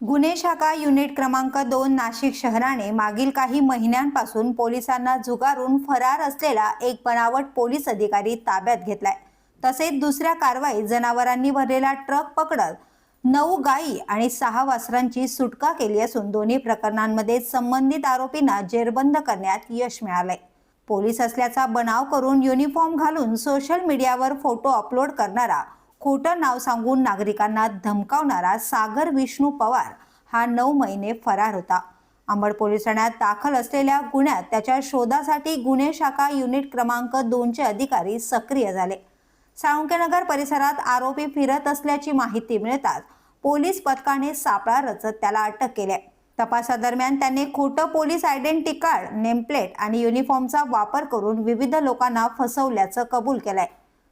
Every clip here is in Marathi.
गुन्हे शाखा युनिट क्रमांक दोन नाशिक शहराने मागील काही महिन्यांपासून पोलिसांना झुगारून फरार असलेला एक बनावट पोलीस अधिकारी ताब्यात घेतलाय. तसेच दुसऱ्या कारवाईत जनावरांनी भरलेला ट्रक पकडत नऊ गायी आणि सहा वासरांची सुटका केली असून दोन्ही प्रकरणांमध्ये संबंधित आरोपींना जेरबंद करण्यात यश मिळालंय. पोलीस असल्याचा बनाव करून युनिफॉर्म घालून सोशल मीडियावर फोटो अपलोड करणारा खोटं नाव सांगून नागरिकांना धमकावणारा सागर विष्णू पवार हा नऊ महिने फरार होता. अंबड पोलीस ठाण्यात दाखल असलेल्या गुन्ह्यात त्याच्या शोधासाठी गुन्हे शाखा युनिट क्रमांक दोनचे अधिकारी सक्रिय झाले. साळुंकेनगर परिसरात आरोपी फिरत असल्याची माहिती मिळताच पोलीस पथकाने सापळा रचत त्याला अटक केली तपासादरम्यान त्यांनी खोटं पोलीस आयडेंटी कार्ड नेमप्लेट आणि युनिफॉर्मचा वापर करून विविध लोकांना फसवल्याचं कबूल केलंय.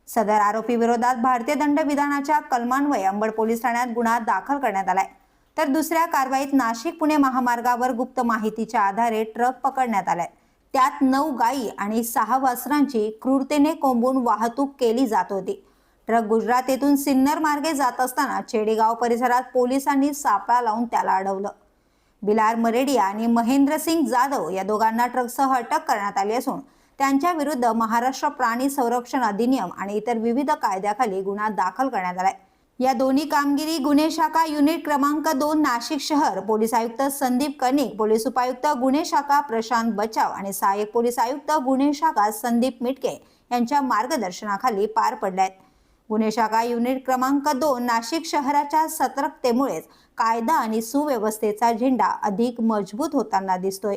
सदर आरोपी विरोधात भारतीय दंडविधानाच्या कलमान्वये अंबड पोलीस ठाण्यात गुन्हा दाखल करण्यात आलाय. तर दुसऱ्या कारवाईत नाशिक पुणे महामार्गावर गुप्त माहितीच्या आधारे ट्रक पकडण्यात आलाय. त्यात नऊ गायी आणि सहा वासरांची क्रूरतेने कोंबून वाहतूक केली जात होती. ट्रक गुजरात येथून सिन्नर मार्गे जात असताना चेडेगाव परिसरात पोलिसांनी सापळा लावून त्याला अडवलं. बिलार मरेडिया आणि महेंद्रसिंग जाधव या दोघांना ट्रकसह अटक करण्यात आली असून त्यांच्या विरुद्ध महाराष्ट्र प्राणी संरक्षण अधिनियम आणि इतर विविध कायद्याखाली गुन्हा दाखल करण्यात आलाय. या दोन्ही कामगिरी गुन्हे शाखा युनिट क्रमांक दोन नाशिक शहर पोलीस आयुक्त संदीप कनिक पोलीस उपायुक्त गुन्हे शाखा प्रशांत बचाव आणि सहाय्यक पोलीस आयुक्त गुन्हे शाखा संदीप मिटके यांच्या मार्गदर्शनाखाली पार पडल्यात. गुन्हे शाखा युनिट क्रमांक दोन नाशिक शहराच्या सतर्कतेमुळेच कायदा आणि सुव्यवस्थेचा झेंडा अधिक मजबूत होताना दिसतोय.